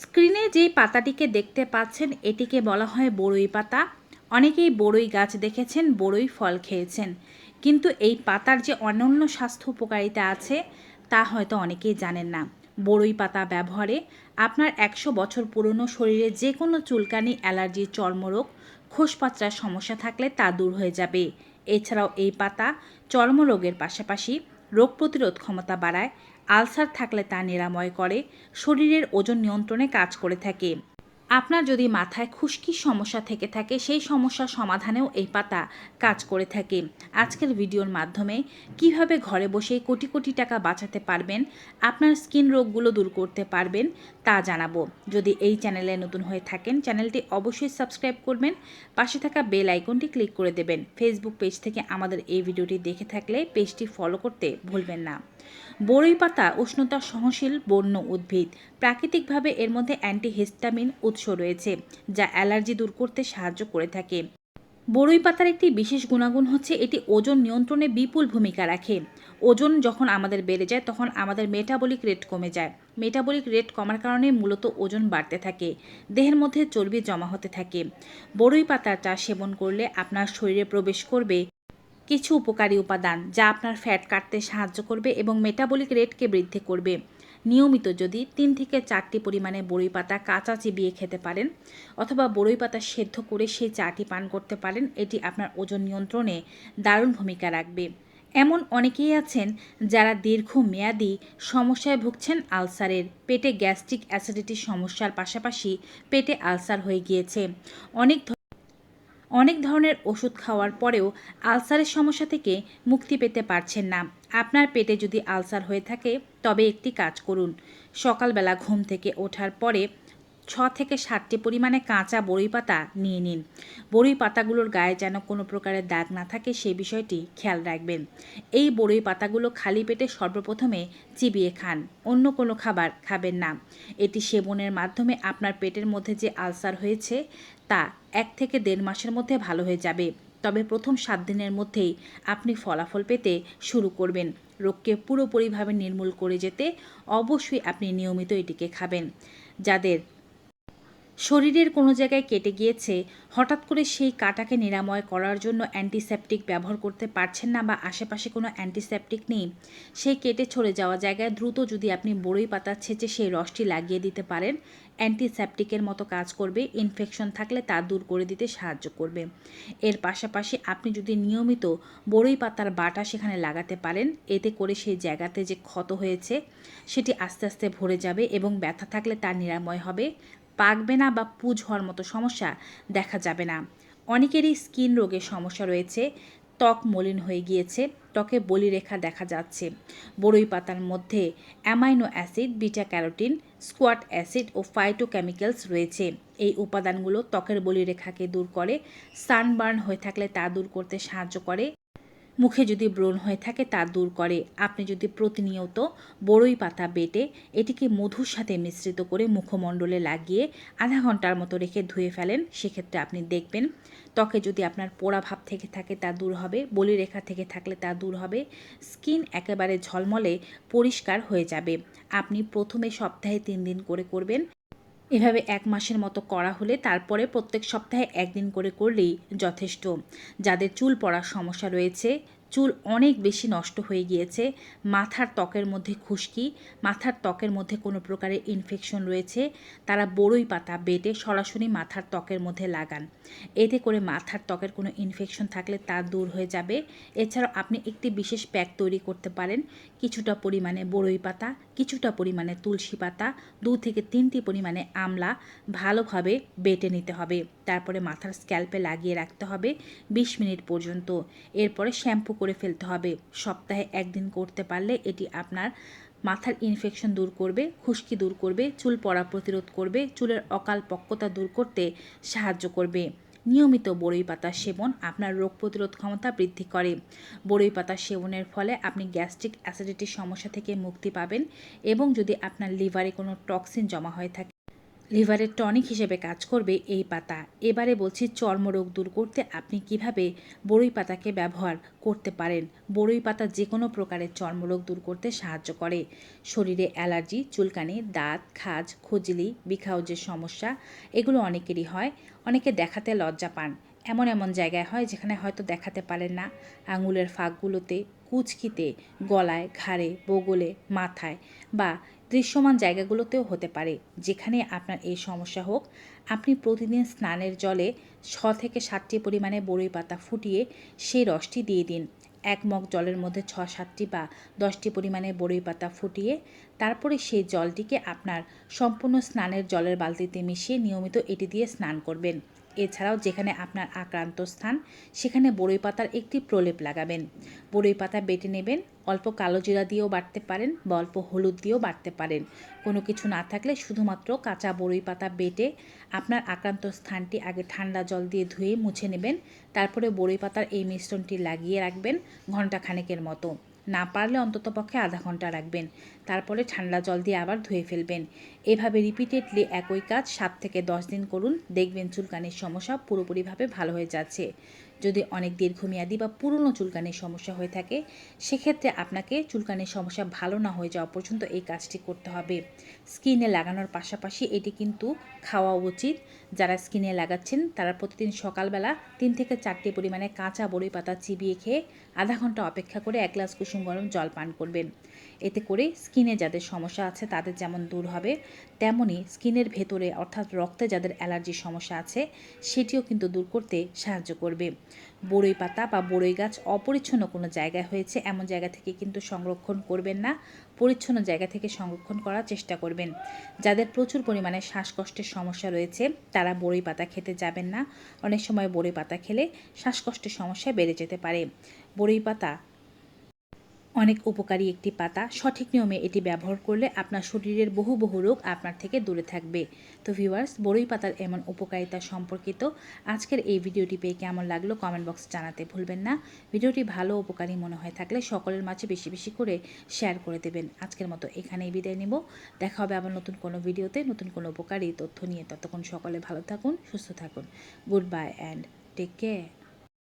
স্ক্রিনে যে পাতাটিকে দেখতে পাচ্ছেন, এটিকে বলা হয় বড়ই পাতা। অনেকেই বড়ই গাছ দেখেছেন, বড়ই ফল খেয়েছেন। কিন্তু এই পাতার যে অনন্য স্বাস্থ্য উপকারিতা আছে, তা হয়তো অনেকেই জানেন না। বড়ই পাতা ব্যবহারে আপনার একশো বছর পুরনো শরীরে যে কোনো চুলকানি, অ্যালার্জি, চর্মরোগ খোসপাত্রার সমস্যা থাকলে তা দূর হয়ে যাবে। এছাড়াও এই পাতা চর্মরোগের পাশাপাশি রোগ প্রতিরোধ ক্ষমতা বাড়ায় আলসার থাকলে তা নিরাময় করে শরীরের ওজন নিয়ন্ত্রণে কাজ করে থাকে। আপনার যদি মাথায় খুশকির সমস্যা থেকে থাকে, সেই সমস্যার সমাধানেও এই পাতা কাজ করে থাকে। আজকের ভিডিওর মাধ্যমে কীভাবে ঘরে বসে কোটি কোটি টাকা বাঁচাতে পারবেন, আপনার স্কিন রোগগুলো দূর করতে পারবেন, তা জানাব। যদি এই চ্যানেলে নতুন হয়ে থাকেন, চ্যানেলটি অবশ্যই সাবস্ক্রাইব করবেন, পাশে থাকা বেল আইকনটি ক্লিক করে দেবেন। ফেসবুক পেজ থেকে আমাদের এই ভিডিওটি দেখে থাকলে পেজটি ফলো করতে ভুলবেন না। বড়ই পাতা উষ্ণতা সহনশীল বন্য উদ্ভিদ। প্রাকৃতিকভাবে এর মধ্যে অ্যান্টিহিস্টামিন উৎস রয়েছে, যা অ্যালার্জি দূর করতে সাহায্য করে থাকে। বড়ই পাতার একটি বিশেষ গুণাগুণ হচ্ছে এটি ওজন নিয়ন্ত্রণে বিপুল ভূমিকা রাখে। ওজন যখন আমাদের বেড়ে যায়, তখন আমাদের মেটাবলিক রেট কমে যায়। মেটাবলিক রেট কমার কারণে মূলত ওজন বাড়তে থাকে, দেহের মধ্যে চর্বি জমা হতে থাকে। বড়ই পাতার চা সেবন করলে আপনার শরীরে প্রবেশ করবে কিছু উপকারী উপাদান, যা আপনার ফ্যাট কাটতে সাহায্য করবে এবং মেটাবলিক রেটকে বৃদ্ধি করবে। নিয়মিত যদি তিন থেকে চারটি পরিমাণে বড়ই পাতা কাঁচা চিবিয়ে খেতে পারেন অথবা বড়ই পাতা সেদ্ধ করে সেই চাটি পান করতে পারেন, এটি আপনার ওজন নিয়ন্ত্রণে দারুণ ভূমিকা রাখবে। এমন অনেকেই আছেন যারা দীর্ঘমেয়াদী সমস্যায় ভুগছেন আলসারের। পেটে গ্যাস্ট্রিক অ্যাসিডিটির সমস্যার পাশাপাশি পেটে আলসার হয়ে গিয়েছে। অনেক অনেক ধরনের ওষুধ খাওয়ার পরেও আলসারের সমস্যা থেকে মুক্তি পেতে পারছেন না। আপনার পেটে যদি আলসার হয়ে থাকে, তবে একটি কাজ করুন। সকালবেলা ঘুম থেকে ওঠার পরে ছ থেকে সাতটি পরিমাণে কাঁচা বড়ই পাতা নিয়ে নিন। বড়ই পাতাগুলোর গায়ে যেন কোনো প্রকারের দাগ না থাকে সেই বিষয়টি খেয়াল রাখবেন। এই বড়ই পাতাগুলো খালি পেটে সর্বপ্রথমে চিবিয়ে খান, অন্য কোনো খাবার খাবেন না। এটি সেবনের মাধ্যমে আপনার পেটের মধ্যে যে আলসার হয়েছে, তা এক থেকে দেড় মাসের মধ্যে ভালো হয়ে যাবে। তবে প্রথম সাত দিনের মধ্যেই আপনি ফলাফল পেতে শুরু করবেন। রোগকে পুরোপুরিভাবে নির্মূল করে যেতে অবশ্যই আপনি নিয়মিত এটিকে খাবেন। যাদের শরীরের কোনো জায়গায় কেটে গিয়েছে, হঠাৎ করে সেই কাটাকে নিরাময় করার জন্য অ্যান্টিসেপটিক ব্যবহার করতে পারছেন না বা আশেপাশে কোনো অ্যান্টিসেপটিক নেই, সেই কেটে ছড়ে যাওয়া জায়গায় দ্রুত যদি আপনি বড়ই পাতা ছেঁচে সেই রসটি লাগিয়ে দিতে পারেন, অ্যান্টিসেপটিকের মতো কাজ করবে, ইনফেকশন থাকলে তা দূর করে দিতে সাহায্য করবে। এর পাশাপাশি আপনি যদি নিয়মিত বড়ই পাতার বাটা সেখানে লাগাতে পারেন, এতে করে সেই জায়গাতে যে ক্ষত হয়েছে, সেটি আস্তে আস্তে ভরে যাবে এবং ব্যথা থাকলে তা নিরাময় হবে। পাকবে না বা পুজ হওয়ার মতো সমস্যা দেখা যাবে না। অনেকেরই স্কিন রোগের সমস্যা রয়েছে, ত্বক মলিন হয়ে গিয়েছে, ত্বকে বলিরেখা দেখা যাচ্ছে। বড়ই পাতার মধ্যে অ্যামাইনো অ্যাসিড, বিটা ক্যারোটিন, স্কোয়াট অ্যাসিড ও ফাইটোকেমিক্যালস রয়েছে। এই উপাদানগুলো ত্বকের বলিরেখাকে দূর করে সানবার্ন হয়ে থাকলে তা দূর করতে সাহায্য করে। মুখে যদি ব্রণ হয়ে থাকে তা দূর করে। আপনি যদি প্রতিনিয়ত বড়ই পাতা বেটে এটিকে মধুর সাথে মিশ্রিত করে মুখমণ্ডলে লাগিয়ে আধা ঘণ্টার মতো রেখে ধুয়ে ফেলেন, সেক্ষেত্রে আপনি দেখবেন ত্বকে যদি আপনার পোড়া ভাব থেকে থাকে তা দূর হবে, বলিরেখা থেকে থাকলে তা দূর হবে, স্কিন একেবারে ঝলমলে পরিষ্কার হয়ে যাবে। আপনি প্রথমে সপ্তাহে তিন দিন করে করবেন। এভাবে এক মাসের মতো করা হলে তারপরে প্রত্যেক সপ্তাহে একদিন করে করলেই যথেষ্ট। যাদের চুল পড়ার সমস্যা রয়েছে চুল অনেক বেশি নষ্ট হয়ে গিয়েছে। মাথার ত্বকের মধ্যে খুশকি, মাথার ত্বকের মধ্যে কোনো প্রকারের ইনফেকশন রয়েছে। তারা বড়ই পাতা, বেটে সরাসরি মাথার ত্বকের মধ্যে লাগান। এতে করে মাথার ত্বকের কোনো ইনফেকশন থাকলে তা দূর হয়ে যাবে। এছাড়াও আপনি একটি বিশেষ প্যাক তৈরি করতে পারেন। কিছুটা পরিমাণে বড়ই পাতা, কিছুটা পরিমাণে তুলসী পাতা, দু থেকে তিনটি পরিমাণে আমলা ভালোভাবে বেটে নিতে হবে। তারপরে মাথার স্ক্যাল্পে লাগিয়ে রাখতে হবে বিশ মিনিট পর্যন্ত। এরপরে শ্যাম্পু করে ফেলতে হবে। সপ্তাহে একদিন করতে পারলে এটি আপনার মাথার ইনফেকশন দূর করবে, খুশকি দূর করবে, চুল পড়া প্রতিরোধ করবে, চুলের অকাল পক্কতা দূর করতে সাহায্য করবে। নিয়মিত বড়ই পাতা সেবন আপনার রোগ প্রতিরোধ ক্ষমতা বৃদ্ধি করে। বড়ই পাতা সেবনের ফলে আপনি গ্যাস্ট্রিক অ্যাসিডিটির সমস্যা থেকে মুক্তি পাবেন এবং যদি আপনার লিভারে কোনো টক্সিন জমা হয়ে থাকে লিভারের টনিক হিসেবে কাজ করবে এই পাতা। এবারে বলছি চর্মরোগ দূর করতে আপনি কীভাবে বড়ই পাতাকে ব্যবহার করতে পারেন? বড়ই পাতা যে কোনো প্রকারের চর্মরোগ দূর করতে সাহায্য করে। শরীরে অ্যালার্জি, চুলকানি, দাঁত, খাজ, খুজলি বিখাউজের সমস্যা, এগুলো অনেকেরই হয়। অনেকে দেখাতে লজ্জা পান। এমন এমন জায়গায় হয় যেখানে হয়তো দেখাতে পারেন না। আঙুলের ফাঁকগুলোতে কুচকিতে গলায়, ঘাড়ে, বগলে, মাথায় বা দৃশ্যমান জায়গাগুলোতেও হতে পারে, যেখানে আপনার এই সমস্যা হোক। আপনি প্রতিদিন স্নানের জলে ছ থেকে সাতটি পরিমাণে বড়ই পাতা ফুটিয়ে সেই রসটি দিয়ে দিন। এক মগ জলের মধ্যে ছ সাতটি বা দশটি পরিমাণে বড়ই পাতা ফুটিয়ে তারপরে সেই জলটিকে আপনার সম্পূর্ণ স্নানের জলের বালতিতে মিশিয়ে নিয়মিত এটি দিয়ে স্নান করবেন। এছাড়াও যেখানে আপনার আক্রান্ত স্থান, সেখানে বড়ই পাতার একটি প্রলেপ লাগাবেন। বড়ই পাতা বেটে নেবেন, অল্প কালো জিরা দিয়েও বাটতে পারেন বা অল্প হলুদ দিয়েও বাটতে পারেন। কোনো কিছু না থাকলে শুধুমাত্র কাঁচা বড়ই পাতা বেটে আপনার আক্রান্ত স্থানটি আগে ঠান্ডা জল দিয়ে ধুয়ে মুছে নেবেন। তারপরে বড়ই পাতার এই মিশ্রণটি লাগিয়ে রাখবেন ঘণ্টা খানেকের মতো। না পারলে অন্ততপক্ষে আধা ঘণ্টা রাখবেন। তারপরে ঠান্ডা জল দিয়ে আবার ধুয়ে ফেলবেন। এভাবে রিপিটেডলি একই কাজ সাত থেকে দশ দিন করুন। দেখবেন চুলকানির সমস্যা পুরোপুরিভাবে ভালো হয়ে যাচ্ছে। যদি অনেক দীর্ঘমেয়াদী বা পুরনো চুলকানির সমস্যা হয়ে থাকে, সেক্ষেত্রে আপনাকে চুলকানির সমস্যা ভালো না হয়ে যাওয়া পর্যন্ত এই কাজটি করতে হবে। স্কিনে লাগানোর পাশাপাশি এটি কিন্তু খাওয়া উচিত। যারা স্কিনে লাগাচ্ছেন, তারা প্রতিদিন সকালবেলা তিন থেকে চারটি পরিমাণে কাঁচা বড়ি পাতা চিবিয়ে খেয়ে আধা ঘণ্টা অপেক্ষা করে এক গ্লাস কুসুম গরম জল পান করবেন। এতে করে স্কিনে যাদের সমস্যা আছে তাদের যেমন দূর হবে তেমনই স্কিনের ভেতরে অর্থাৎ রক্তে যাদের অ্যালার্জির সমস্যা আছে সেটিও কিন্তু দূর করতে সাহায্য করবে। বড়ই পাতা বা বড়ই গাছ অপরিচ্ছন্ন কোনো জায়গায় হয়েছে এমন জায়গা থেকে কিন্তু সংরক্ষণ করবেন না। পরিচ্ছন্ন জায়গা থেকে সংরক্ষণ করার চেষ্টা করবেন। যাদের প্রচুর পরিমাণে শ্বাসকষ্টের সমস্যা রয়েছে তারা বড়ই পাতা খেতে যাবেন না। অনেক সময় বড়ই পাতা খেলে শ্বাসকষ্টের সমস্যা বেড়ে যেতে পারে। বড়ই পাতা অনেক উপকারী একটি পাতা। সঠিক নিয়মে এটি ব্যবহার করলে আপনার শরীরের বহু বহু রোগ আপনার থেকে দূরে থাকবে। তো ভিউয়ার্স, বড়ই পাতার এমন উপকারিতা সম্পর্কিত আজকের এই ভিডিওটি পেয়ে কেমন লাগল কমেন্ট বক্সে জানাতে ভুলবেন না। ভিডিওটি ভালো উপকারী মনে হয়ে থাকলে সকলের মাঝে বেশি বেশি করে শেয়ার করে দেবেন। আজকের মতো এখানেই বিদায় নেব। দেখা হবে আবার নতুন কোনো ভিডিওতে, নতুন কোনো উপকারী তথ্য নিয়ে। ততক্ষণ সকলে ভালো থাকুন, সুস্থ থাকুন। Goodbye and take care.